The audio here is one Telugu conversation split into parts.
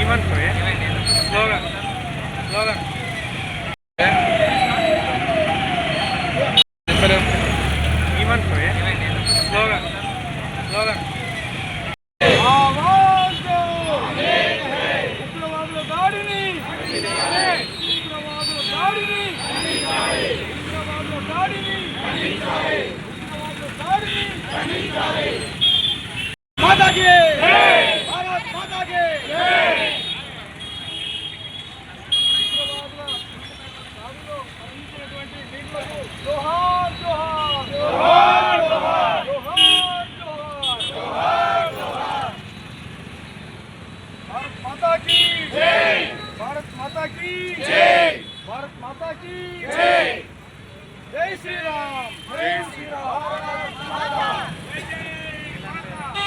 ఏమనుకో స్లోగా. స్లోగా. ఏమనుకో స్లోగా. స్లోగా. ఉగ్రవాదుల దాడిని ఉగ్రవాదుల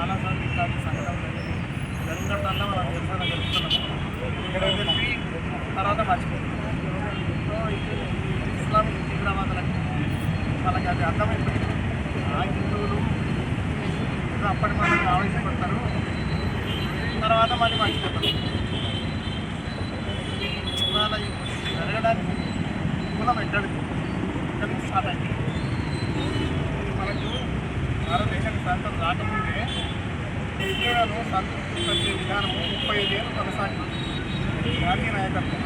చాలాసార్లు ఇట్లాంటి సంఘటనలు జరిగాయి. మనం నిరసన జరుపుతున్నాము ఇక్కడ తర్వాత మర్చిపోతుంది సో ఇది ఇస్లామిక్ తీవ్రవాదులకు వాళ్ళకి అది అర్థమైపోయింది. ఆ హిందువులు అప్పటి మనకి ఆవేశపడతారు. తర్వాత మళ్ళీ మర్చిపోతారు. ఇవాళ జరగడానికి మూలం ఎక్కడికి ఎక్కడి స్టార్ట్ అయింది? మనకు భారతదేశానికి స్వాతంత్రం రాకముందే ఇండియాను సంతృప్తిపరిచే విధానం ముప్పై ఐదేళ్ళు కొనసాగింది గాంధీ నాయకత్వం.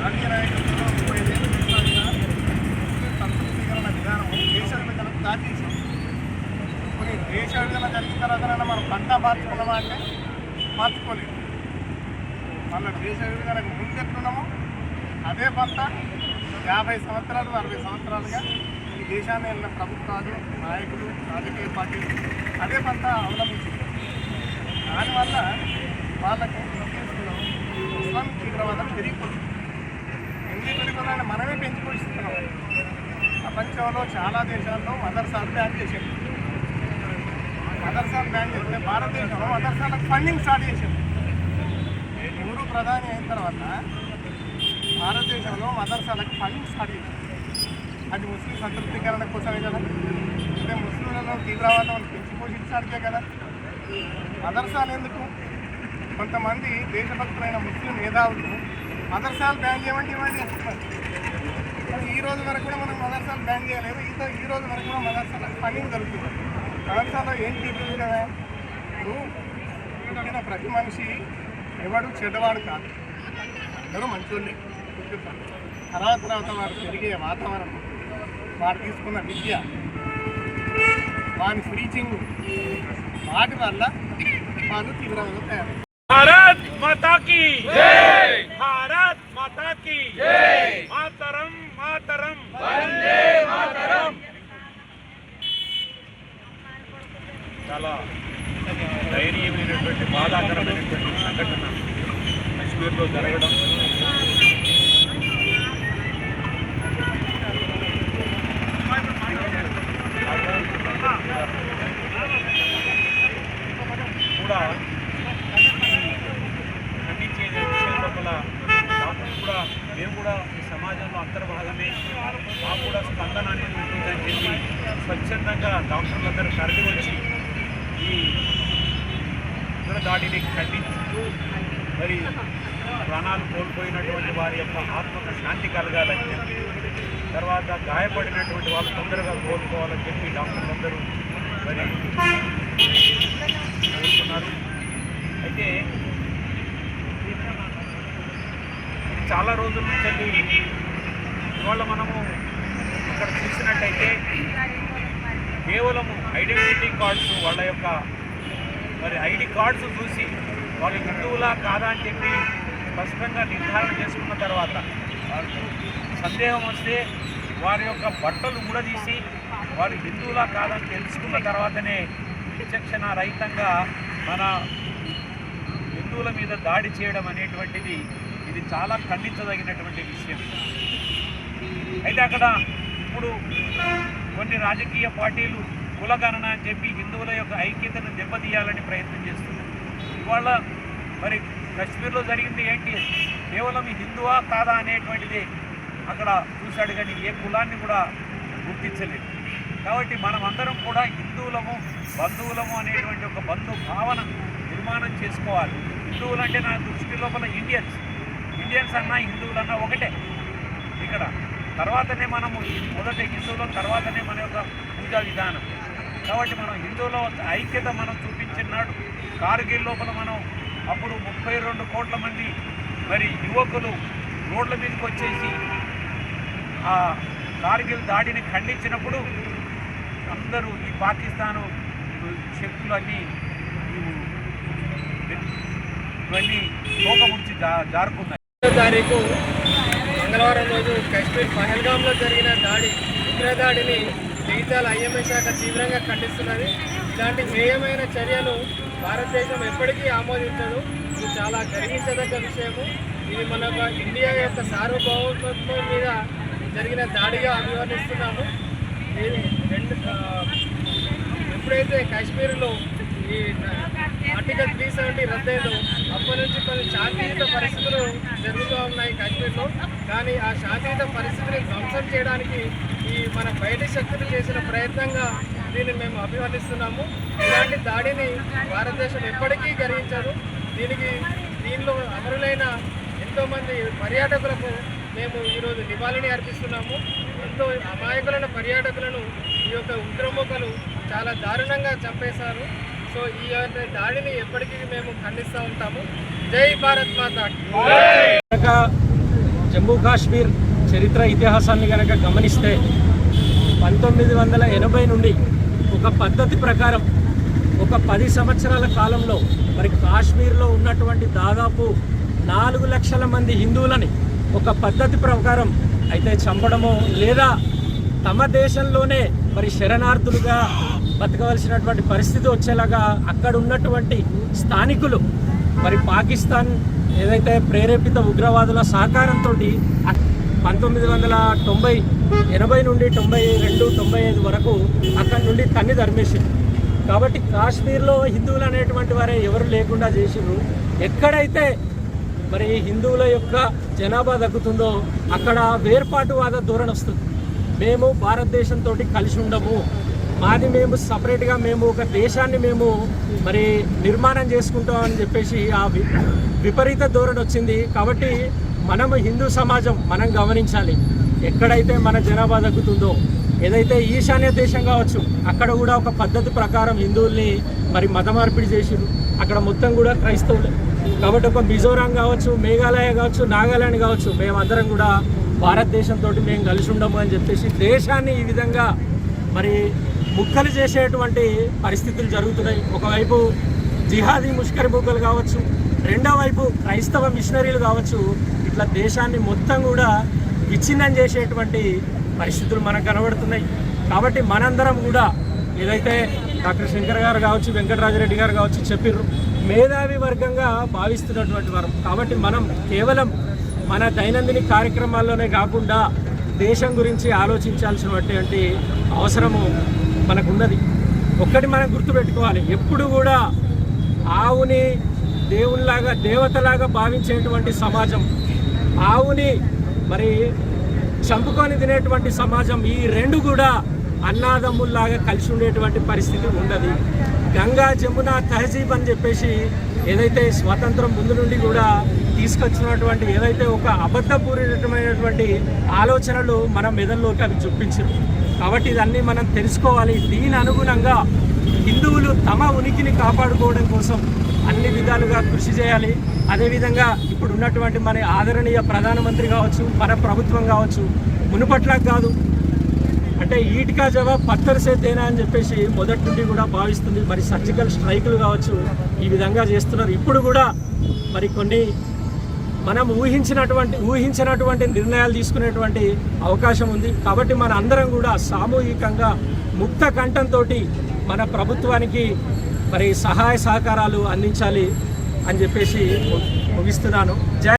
గాంధీ నాయకత్వంలో ముప్పై ఐదేళ్ళు కొనసాగిన సంతృప్తికరణ విధానం దేశ విభజన దాచేసింది కొన్ని దేశ విభజన జరిగిన తర్వాత మనం పంట మార్చుకున్నామా అంటే మార్చుకోలేదు. మళ్ళీ దేశ విభజనకు ముందు అదే పంట యాభై సంవత్సరాలు అరవై సంవత్సరాలుగా ఈ దేశాన్ని వెళ్ళిన ప్రభుత్వాలు నాయకులు రాజకీయ పార్టీలు అదే పంట అవలంబించింది. దానివల్ల వాళ్ళకు ముస్లింస్లో ఇస్లామిక్ తీవ్రవాదం పెరిగిపోతుంది. ఎందుకు పెరిగిపోతుందంటే మనమే పెంచుకొస్తున్నాం ప్రపంచంలో చాలా దేశాల్లో మదర్సాలు బ్యాన్ చేసింది మదర్సాలు బ్యాన్ చేస్తే భారతదేశంలో మదర్సాలకు ఫండింగ్ స్టార్ట్ చేసింది నెహ్రూ ప్రధాని అయిన తర్వాత భారతదేశంలో మదర్సాలకు ఫండింగ్ స్టార్ట్ చేశారు. అది ముస్లిం సంతృప్తికరణ కోసమే కదా? అంటే ముస్లింలను తీవ్రవాదం పెంచి పోషించడానికే కదా? మదర్సాలు ఎందుకు? కొంతమంది దేశభక్తులైన ముస్లిం మేధావులు మదర్సాలు బ్యాన్ చేయమంటే ఇవ్వండి అంటున్నారు ఈ రోజు వరకు కూడా మనం మదర్సాలు బ్యాన్ చేయలేదు. ఈ ఈ రోజు వరకు కూడా మదర్సాల ఫండింగ్ దొరుకుతుంది మదర్సాలో ఏం ట్రీట్మెంట్ కదా ఇప్పుడు ప్రతి మనిషి ఎవడు చెడ్డవాడు కాదు. అందరూ మంచోళ్ళే. తర్వాత తర్వాత వారు పెరిగే వాతావరణం. వాడు తీసుకున్న విద్య. వాని ప్రీచింగ్ వాటి వల్ల వాళ్ళు తీవ్రంగా తయారు భారత్ మాతాకి! భారత్ మాతాకి! మాతరం మాతరం! మాతరం! చాలా ధైర్యం ధైర్యమైనటువంటి బాధాకరమైనటువంటి సంఘటన. కశ్మీర్లో జరగడం భాగమే మాకు కూడా స్పందన అనేది ఉంటుందని చెప్పి స్వచ్ఛందంగా డాక్టర్లందరూ తరలి వచ్చి ఈ దాడిని ఖండిస్తూ మరి ప్రాణాలు కోల్పోయినటువంటి వారి యొక్క ఆత్మకు శాంతి కలగాలని చెప్పి తర్వాత గాయపడినటువంటి వాళ్ళు తొందరగా కోలుకోవాలని చెప్పి డాక్టర్లందరూ మరి అయితే చాలా రోజుల నుంచి ఇవాళ మనము ఇక్కడ చూసినట్టయితే కేవలము ఐడెంటిటీ కార్డ్స్ వాళ్ళ యొక్క మరి ఐడి కార్డ్స్ చూసి వాళ్ళు హిందువులా కాదా అని చెప్పి స్పష్టంగా నిర్ధారణ చేసుకున్న తర్వాత వాళ్ళకు సందేహం వస్తే వారి యొక్క బట్టలు ఊడదీసి వారు హిందువులా కాదని తెలుసుకున్న తర్వాతనే విచక్షణ రహితంగా మన హిందువుల మీద దాడి చేయడం అనేటువంటిది ఇది చాలా ఖండించదగినటువంటి విషయం. అయితే అక్కడ ఇప్పుడు కొన్ని రాజకీయ పార్టీలు కులగణన అని చెప్పి హిందువుల యొక్క ఐక్యతను దెబ్బతీయాలని ప్రయత్నం చేస్తున్నారు ఇవాళ మరి కశ్మీర్లో జరిగింది ఏంటి? కేవలం హిందువా కాదా అనేటువంటిది అక్కడ చూశాడు కానీ ఏ కులాన్ని కూడా గుర్తించలేదు. కాబట్టి మనం అందరం కూడా హిందువులము బంధువులము అనేటువంటి ఒక బంధు భావన నిర్మాణం చేసుకోవాలి. హిందువులు అంటే నా దృష్టి లోపల ఇండియన్స్. ఇండియన్స్ అన్నా హిందువులన్నా ఒకటే. ఇక్కడ తర్వాతనే మనము మొదట హిందువుల తర్వాతనే మన యొక్క పూజా విధానం. కాబట్టి మనం హిందువుల ఐక్యత మనం చూపించినాడు కార్గిల్ లోపల మనం అప్పుడు ముప్పై రెండు కోట్ల మంది మరి యువకులు రోడ్ల మీదకి వచ్చేసి ఆ కార్గిల్ దాడిని ఖండించినప్పుడు అందరూ ఈ పాకిస్తాను శక్తులు అన్నీ ఇవన్నీ తోకముడిచి జా జారుకున్నాయి. తారీఖు మంగళవారం రోజు కశ్మీర్ పహల్గామ్లో జరిగిన దాడి ఉగ్రదాడిని జగిత్యాల ఐఎంఏ శాఖ తీవ్రంగా ఖండిస్తున్నది. ఇలాంటి హేయమైన చర్యలు భారతదేశం ఎప్పటికీ ఆమోదించదు. ఇది చాలా గర్వించదగ్గ విషయము. ఇది మన ఇండియా యొక్క సార్వభౌమత్వం మీద జరిగిన దాడిగా అభివర్ణిస్తున్నాము. ఇది రెండు ఎప్పుడైతే కాశ్మీర్లో ఈ ఆర్టికల్ త్రీ సెవెంటీ రద్దయిందో అప్పటి నుంచి కొన్ని శాంతియుత పరిస్థితులు జరుగుతూ ఉన్నాయి కాశ్మీర్లో. కానీ ఆ శాంతియుత పరిస్థితిని ధ్వంసం చేయడానికి ఈ మన బయట శక్తులు చేసిన ప్రయత్నంగా దీన్ని మేము అభివర్ణిస్తున్నాము. ఇలాంటి దాడిని భారతదేశం ఎప్పటికీ గర్వించదు దీనికి దీనిలో అమరులైన ఎంతోమంది పర్యాటకులకు మేము ఈరోజు నివాళిని అర్పిస్తున్నాము. ఎంతో అమాయకులైన పర్యాటకులను ఈ యొక్క ఉగ్రముఖలు చాలా దారుణంగా చంపేశారు. సో ఈ యొక్క దాడిని ఎప్పటికీ మేము ఖండిస్తూ ఉంటాము. జై భారత్ మాతా జమ్మూ కాశ్మీర్ చరిత్ర ఇతిహాసాన్ని కనుక గమనిస్తే పంతొమ్మిది వందల ఎనభై నుండి ఒక పద్ధతి ప్రకారం ఒక పది సంవత్సరాల కాలంలో మరి కాశ్మీర్లో ఉన్నటువంటి దాదాపు నాలుగు లక్షల మంది హిందువులని ఒక పద్ధతి ప్రకారం అయితే చంపడమో లేదా తమ దేశంలోనే మరి శరణార్థులుగా బతకవలసినటువంటి పరిస్థితి వచ్చేలాగా అక్కడ ఉన్నటువంటి స్థానికులు మరి పాకిస్తాన్ ఏదైతే ప్రేరేపిత ఉగ్రవాదుల సహకారంతో పంతొమ్మిది వందల తొంభై ఎనభై నుండి తొంభై రెండు తొంభై ఐదు వరకు అక్కడి నుండి తన్ని ధర్మేసింది కాబట్టి కాశ్మీర్లో హిందువులు అనేటువంటి వారే ఎవరు లేకుండా చేసిండ్రు. ఎక్కడైతే మరి హిందువుల యొక్క జనాభా తగ్గుతుందో అక్కడ వేర్పాటువాద ధోరణి వస్తుంది. మేము భారతదేశంతో కలిసి ఉండము. మాది మేము సపరేట్గా మేము ఒక దేశాన్ని మేము మరి నిర్మాణం చేసుకుంటాం అని చెప్పేసి ఆ వి- విపరీత ధోరణి వచ్చింది. కాబట్టి మనము హిందూ సమాజం మనం గమనించాలి. ఎక్కడైతే మన జనాభా తగ్గుతుందో ఏదైతే ఈశాన్య దేశం కావచ్చు అక్కడ కూడా ఒక పద్ధతి ప్రకారం హిందువుల్ని మరి మత మార్పిడి చేసిరు అక్కడ మొత్తం కూడా క్రైస్తవులు. కాబట్టి ఒక మిజోరాం కావచ్చు మేఘాలయ కావచ్చు నాగాలాండ్ కావచ్చు మేమందరం కూడా భారతదేశంతో మేము కలిసి ఉండము అని చెప్పేసి దేశాన్ని ఈ విధంగా మరి ముక్కలు చేసేటువంటి పరిస్థితులు జరుగుతున్నాయి. ఒకవైపు జిహాదీ ముష్కరి బుగ్గలు కావచ్చు రెండో వైపు క్రైస్తవ మిషనరీలు కావచ్చు ఇట్లా దేశాన్ని మొత్తం కూడా విచ్ఛిన్నం చేసేటువంటి పరిస్థితులు మనకు కనబడుతున్నాయి. కాబట్టి మనందరం కూడా ఏదైతే డాక్టర్ శంకర్ గారు కావచ్చు వెంకటరాజరెడ్డి గారు కావచ్చు చెప్పిర్రు మేధావి వర్గంగా భావిస్తున్నటువంటి వారు. కాబట్టి మనం కేవలం మన దైనందిన కార్యక్రమాల్లోనే కాకుండా దేశం గురించి ఆలోచించాల్సినటువంటి అవసరము మనకున్నది ఒక్కటి మనం గుర్తుపెట్టుకోవాలి. ఎప్పుడు కూడా ఆవుని దేవునిలాగా దేవతలాగా భావించేటువంటి సమాజం ఆవుని మరి చంపుకొని తినేటువంటి సమాజం ఈ రెండు కూడా అన్నాదమ్ముల్లాగా కలిసి ఉండేటువంటి పరిస్థితి ఉండదు. గంగా జమున తహజీబ్ అని చెప్పేసి ఏదైతే స్వాతంత్రం ముందు నుండి కూడా తీసుకొచ్చినటువంటి ఏదైతే ఒక అబద్ధపూరితమైనటువంటి ఆలోచనలు మన మెదల్లోకి అవి చూపించారు కాబట్టి ఇదన్నీ మనం తెలుసుకోవాలి. దీని అనుగుణంగా హిందువులు తమ ఉనికిని కాపాడుకోవడం కోసం అన్ని విధాలుగా కృషి చేయాలి. అదేవిధంగా ఇప్పుడు ఉన్నటువంటి మన ఆదరణీయ ప్రధానమంత్రి కావచ్చు మన ప్రభుత్వం కావచ్చు మునుపట్ల కాదు. అంటే ఈటికా జవాబ్ పత్తరు సే తేనా అని చెప్పేసి మొదటి నుండి కూడా భావిస్తుంది. మరి సర్జికల్ స్ట్రైకులు కావచ్చు ఈ విధంగా చేస్తున్నారు. ఇప్పుడు కూడా మరి కొన్ని మనం ఊహించినటువంటి ఊహించినటువంటి నిర్ణయాలు తీసుకునేటువంటి అవకాశం ఉంది. కాబట్టి మన అందరం కూడా సామూహికంగా ముక్త కంఠంతో మన ప్రభుత్వానికి మరి సహాయ సహకారాలు అందించాలి అని చెప్పేసి ముగిస్తున్నాను.